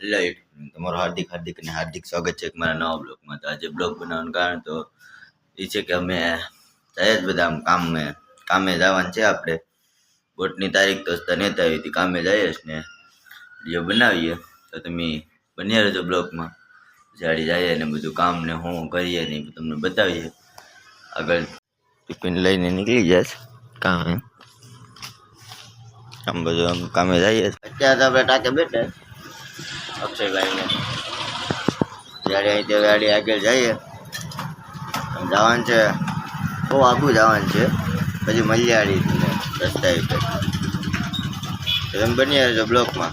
Hello તમારું હાર્દિક હાર્દિક અને હાર્દિક સ્વાગત છે મારા નવા બ્લોગમાં. તો આજે બ્લોગ બનાવવાનું કારણ તો એ છે કે અમે જાય જ બધા કામે કામે જવાનું છે આપણે. બોટની તારીખ તો નેતા આવી હતી, કામે જઈએ જ ને. વીડિયો બનાવીએ. તો તમે બન્યા રહેજો બ્લોગમાં. જાડી જઈએ ને બધું કામ ને હું કરીએ ને તમને બતાવીએ. આગળ ટિફિન લઈને નીકળી જાય કામ આમ બધું કામે જઈએ અત્યારે આપણે ટાકે બેઠા અક્ષયભાઈને જ્યારે અહીંથી ગાડી આગળ જઈએ જવાનું છે બહુ આગું જવાનું છે. પછી મલિયાળી રસ્તા તમે બની છો બ્લોકમાં.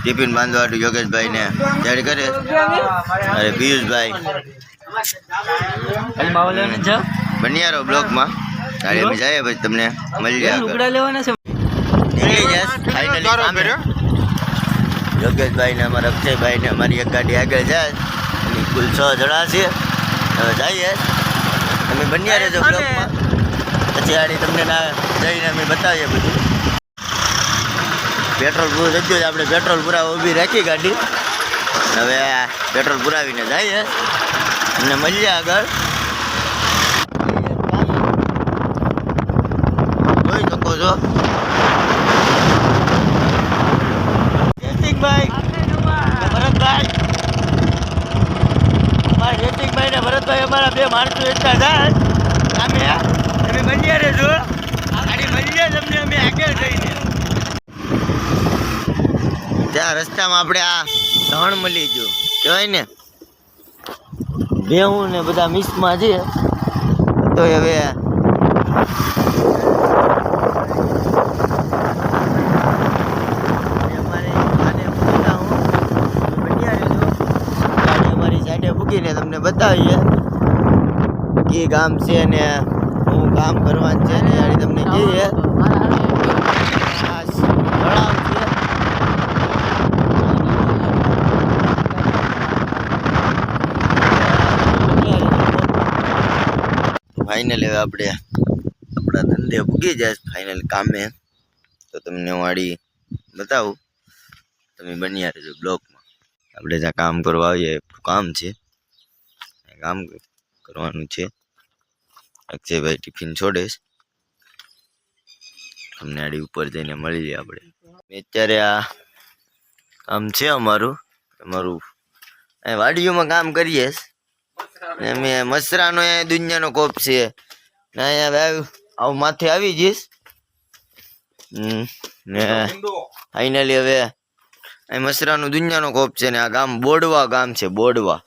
ટિફિન બાંધવાડું યોગેશભાઈને ત્યારે કરે. અરે પિયુષભાઈ. બન્યા રહો બ્લોકમાં. ગાડી અમે જઈએ પછી તમને મળી જાય યોગેશભાઈ ને અમારા અક્ષયભાઈ ને અમારી એક ગાડી આગળ જાય. અને કુલ છ જણા છે હવે જઈએ. તમે બન્યા રહેજો બ્લોકમાં. પછી આડી તમને ના જઈને અમે બતાવીએ બધું. પેટ્રોલ પૂરું થઈ ગયું આપણે પેટ્રોલ પુરાવા ઊભી રાખી ગાડી. હવે પેટ્રોલ પુરાવીને જઈએ. અને મળીએ આગળ. જોઈ શકો છો જયસિંહભાઈ ને ભરતભાઈ અમારા જયસિંહભાઈ ને બે માણસો એકતા જાય અમે તમે મળીએ રહેજો અને મળીએ તમને અમે આગળ જઈને. ત્યાં રસ્તામાં આપણે આ ધણ મળી ગયું. કહેવાય ને? ભેહું ને બધા મિસમાં છે તો હવે હું. મૂકીને તમને બતાવીએ. કે ગામ છે ને હું કામ કરવાનું છે ને ગાડી તમને કહીએ ફાઈનલ હવે આપણે આપણા ધંધે ભૂગી જાય ફાઇનલ કામે. તો તમને વાળી બતાવું. તમે બન્યા રહેજો બ્લોકમાં. આપણે જ્યાં કામ કરવા આવીએ કામ છે. કામ કરવાનું છે. અક્ષયભાઈ ટિફિન છોડે છે. તમને આડી ઉપર જઈને મળી મળીએ આપણે. અત્યારે આ કામ છે અમારું. અમારું વાડીઓમાં કામ કરીએ ને અમે મસરાનો અહીંયા દુનિયાનો કોપ છે. ને અહીંયા આવું માથે આવી જઈશ. ને ફાઇનલી હવે અહીં મસરાનો દુનિયાનો કોપ છે ને આ ગામ બોડવા ગામ છે, બોડવા.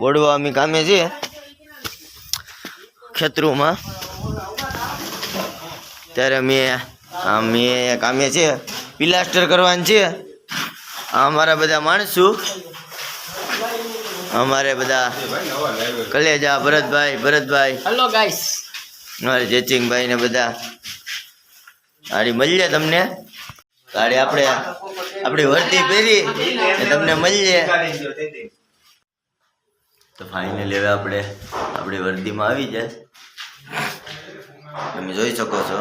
બોડવા અમે કામે છે ખેતરોમાં ત્યારે મેં મેં કામે છે પિલાસ્ટર કરવાનું છે. અમારા બધા માણસો. અમારે બધા કલેજા ભરતભાઈ ભરતભાઈ. હલો ગાઈસ અમારે જયસિંહભાઈ ને બધા. ગાડી મળીએ તમને. ગાડી આપણે આપણી વર્તી પહેરી તમને મળીએ. તો ફાઇનલી હવે આપણે, આપણી વર્દીમાં આવી જાય. તમે જોઈ શકો છો.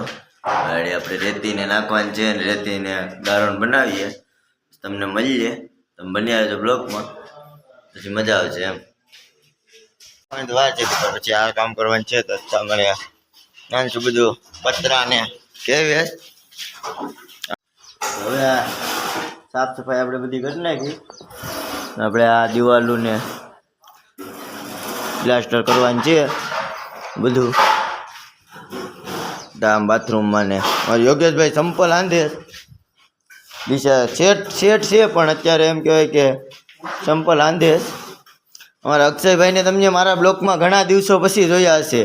ગાડી આપણે રેતીને નાખવાની છે ને રેતીને દારણ બનાવીએ. તમને મળીએ. તમે બની આવજો બ્લોકમાં. પછી મજા આવશે એમ. પછી આ કામ કરવાનું છે તો તમારે નાનશું બધું પતરાને કેવી હવે સાફ સફાઈ આપણે બધી કરી નાખી. આપણે આ દિવાલું ને પ્લાસ્ટર કરવાનું છે. બધું. ધામ બાથરૂમમાં ને. યોગેશભાઈ સંપલ આંધે. દિશા શેઠ શેઠ છે પણ અત્યારે એમ કહેવાય કે સંપલ આંધે. અમારા અક્ષયભાઈને તમને મારા બ્લોકમાં ઘણા દિવસો પછી જોયા હશે.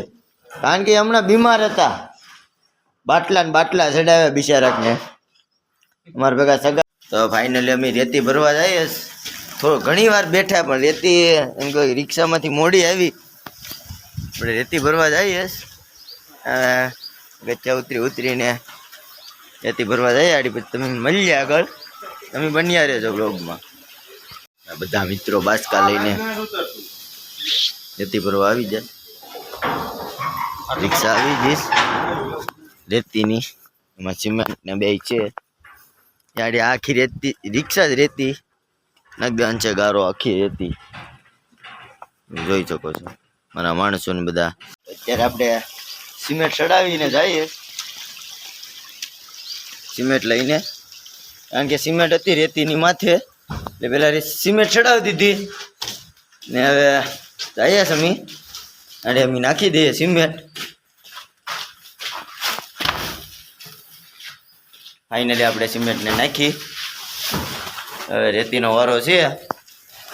કારણ કે હમણાં બીમાર હતા. બાટલા ને બાટલા ચડાવ્યા બિચારાકને. અમારા ભેગા સગા તો ફાઇનલી અમે રેતી ભરવા જઈએ. થોડો ઘણી વાર બેઠા પણ રેતી એમ કે રિક્ષામાંથી મોડી આવી. આપણે રેતી ભરવા જઈએ ગચ્ચા ઉતરી ઉતરીને રેતી ભરવા જઈએ. આડી પછી તમે મળીએ આગળ. તમે બન્યા રહેજો બ્લોગમાં બધા મિત્રો બાસકા લઈને રેતી ભરવા આવી જાય. રિક્ષા આવી જઈશ રેતીની. એમાં સિમેન્ટ ને બે છે. યાડી આખી રેતી, રિક્ષા જ રેતી. અંશે ગારો આખી હતી જોઈ શકો છો. મારા માણસો ને બધા. અત્યારે આપણે સિમેન્ટ ચડાવીને જઈએ. સિમેન્ટ લઈને. કારણ કે સિમેન્ટ હતી રેતીની માથે. એટલે પેલા રે- સિમેન્ટ ચડાવી દીધી. ને હવે જઈએ અમી અને અમે નાખી દઈએ સિમેન્ટ. ફાઇનલી આપણે સિમેન્ટને નાખી. હવે રેતીનો વારો છે.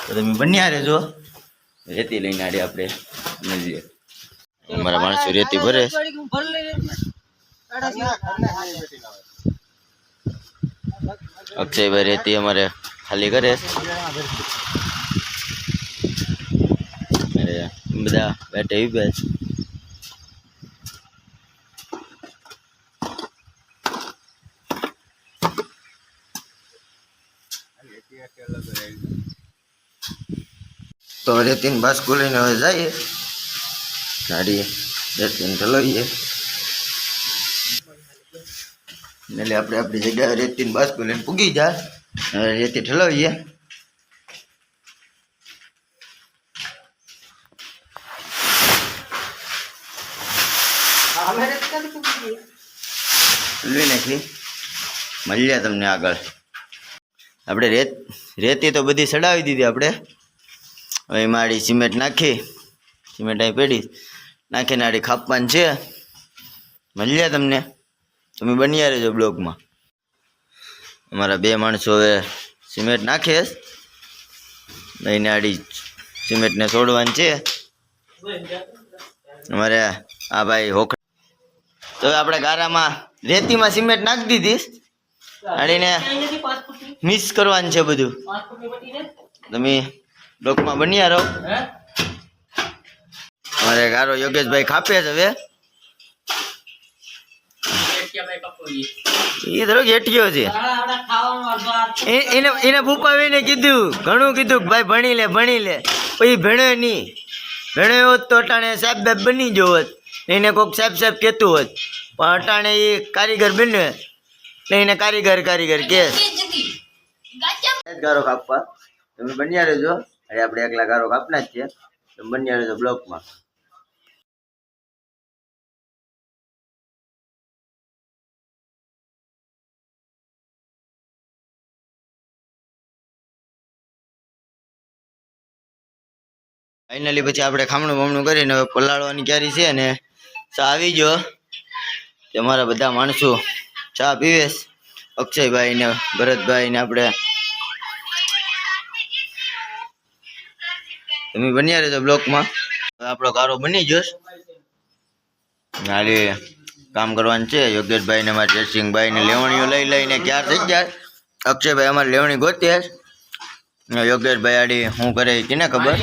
તો તમે બન્યા રહેજો. રેતી લઈને આડે આપણે મળીએ. અમારા માણસો રેતી ભરે અક્ષયભાઈ રેતી અમારે ખાલી કરે બધા બેઠે ઉભ્યા છે. તો રેતીન બાસ્કુ લઈને હવે જઈએ. ગાડી રેતીને ઠલવીએ એટલે આપણે આપણી જગ્યાએ રેતીન બાસ્કુ લઈને પૂગી જાય હવે રેતી ઠલાવીએ. લઈ નાખી. મળ્યા તમને આગળ. આપણે રેત રેતી તો બધી સડાવી દીધી આપણે. હવે મારી સિમેન્ટ નાખી સિમેન્ટ અહીં પેડી નાખીને આડી ખાપવાની છે. મળ્યા તમને? તમે બન્યા રહેજો બ્લોકમાં. અમારા બે માણસો હવે સિમેન્ટ નાખે. લઈને આડી સિમેન્ટને છોડવાની છે. અમારે આ ભાઈ હોખ તો આપણે ગારામાં રેતીમાં સિમેન્ટ નાખી દીધી. આડીને મિક્સ કરવાનું છે બધું. તમે બ્લોકમાં બન્યા રહો. અમારે ગારો યોગેશભાઈ ખાપે છે હવે. એ ધરો ઘેટિયો છે. એને એને ભૂપાવીને કીધું. ઘણું કીધું કે ભાઈ ભણી લે ભણી લે. પછી ભણ્યો નહીં. ભણ્યો હોત તો અટાણે સાહેબ બાપ બની ગયો હોત. એને કોઈક સાહેબ સાહેબ કહેતું હોત. પણ અટાણે એ કારીગર બન્યો. એટલે એને કારીગર કારીગર કે. ગારો કાપવા તમે બન્યા રહેજો. હવે આપણે એકલા ગારો કાપના જ છે. તમે બન્યા રહેજો બ્લોકમાં. ફાઇનલી પછી આપણે ખામણું બામણું કરીને હવે પલાળવાની ક્યારી છે ને ચા આવી જો તમારા બધા માણસો ચા પીવેશ અક્ષયભાઈ ને ભરતભાઈ ને આપણે તમે બન્યા રહેજો બ્લોકમાં. આપણો કારો બની ગયો છે. કામ કરવાનું છે. યોગેશભાઈ ને અમારા જયસિંહભાઈ લેવણીઓ લઈ લઈને ક્યાર થઈ જાય? અક્ષયભાઈ અમારે લેવણી ગોતી યોગેશભાઈ આડી શું કરે કેને ખબર?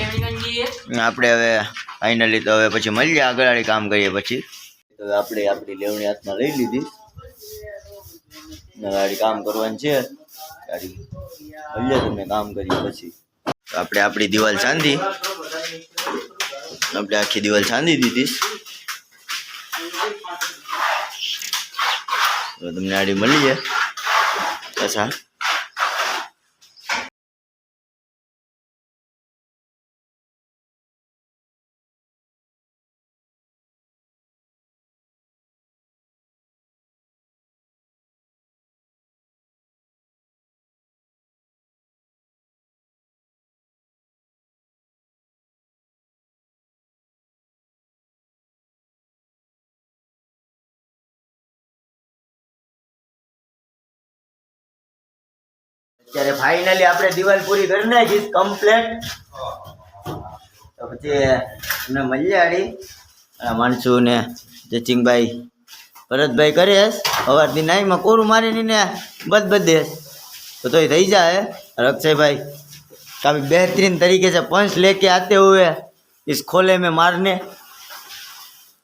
આપણે હવે ફાઇનલી તો હવે પછી મળીએ આગળ આડી કામ કરીએ પછી. હવે આપણે આપણી લેવણી હાથમાં લઈ લીધી. આડી કામ કરવાનું છે. આડી મળીએ તમને કામ કરીએ પછી. આપણે આપણી દિવાલ છાંદી. આપણે આખી દિવાલ છાંદી દીધી. તમને આડી મળીએ પાછા ત્યારે ફાઇનલી આપણે દિવાલ પૂરી કરી નાખી કમ્પ્લેટ તો પછી મને મજા આવી માણસુ ને જચિંગભાઈ ભરતભાઈ કરે અવારથી નાઈમાં કોરું મારીને ને બદ બધે તો તોય થઈ જાય. રક્ષયભાઈ કાફી બહેતરીન તરીકે છે, પંચ લેકે આતે હુએ. ઇસ ખોલે મેં મારને.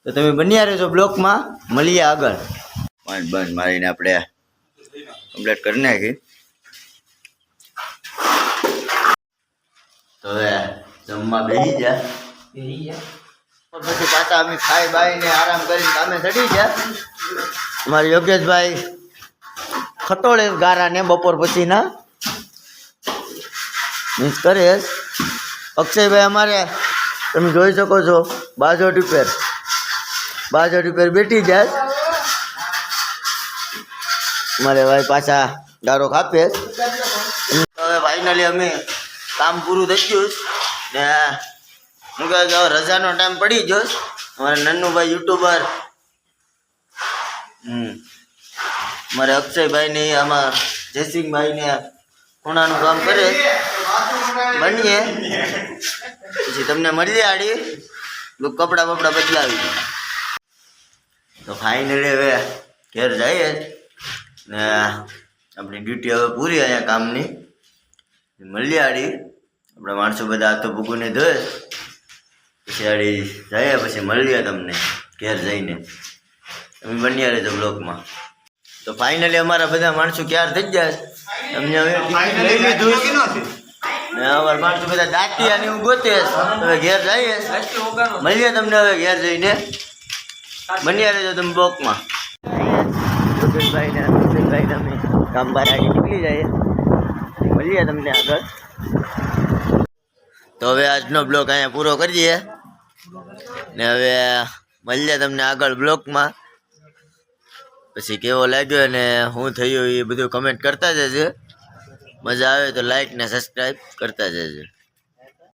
તો તમે બન્યા રહેજો બ્લોકમાં. મળીએ આગળ. બંધ બંધ મારીને આપણે કમ્પ્લીટ કરી નાખી હવે જમવા બેસી જા પછી પાછા અમે ખાઈ બાઈને આરામ કરીને કામે ચડી ગયા. અમારા યોગેશભાઈ ખતોળે ગારાને બપોર પછીના મીન્સ કરે અક્ષયભાઈ અમારે તમે જોઈ શકો છો બાજો ઉપર. બાજો ઉપર બેઠી જાય. અમારે ભાઈ પાછા ગારો કાપે હવે ફાઇનલી અમે કામ પૂરું થઈ ગયું. ને હું કહે કે રજાનો ટાઈમ પડી ગયો. અમારે નન્નુભાઈ યુટ્યુબર હમ. મારે અક્ષયભાઈ ને આમાં જયસિંહભાઈ ને ખૂણાનું કામ કરે. બનીએ. પછી તમને મળીએ આડી. લોકો કપડાં બપડા બદલાવી તો ફાઇનલી હવે ઘેર જઈએ. ને આપણી ડ્યુટી હવે પૂરી અહીંયા કામની. મળીએ આડી. આપણા માણસો બધા તો ભૂગુને ધોય પછી આડી જઈએ પછી મળીએ તમને ઘેર જઈને. તમે બન્યા રહેજો બ્લોકમાં તો ફાઇનલી અમારા બધા માણસો ક્યાર થઈ જાય અમને હવે અમારા માણસો બધા દાંતિયા ને એવું ગોતે. હવે ઘેર જઈએ. મળીએ તમને હવે ઘેર જઈને. બન્યા રહેજો તમે બ્લોકમાં સુકેશભાઈ ને સુકેશભાઈ અમે કામ બહાર આગળ નીકળી જઈએ. મળીએ તમને આગળ. તો હવે આજનો બ્લોક અહીંયા પૂરો કરીએ ને હવે મળીએ તમને આગળ બ્લોકમાં. પછી કેવો લાગ્યો અને શું થયું એ બધું કમેન્ટ કરતા જજો. મજા આવે તો લાઈક ને સબસ્ક્રાઈબ કરતા જજો.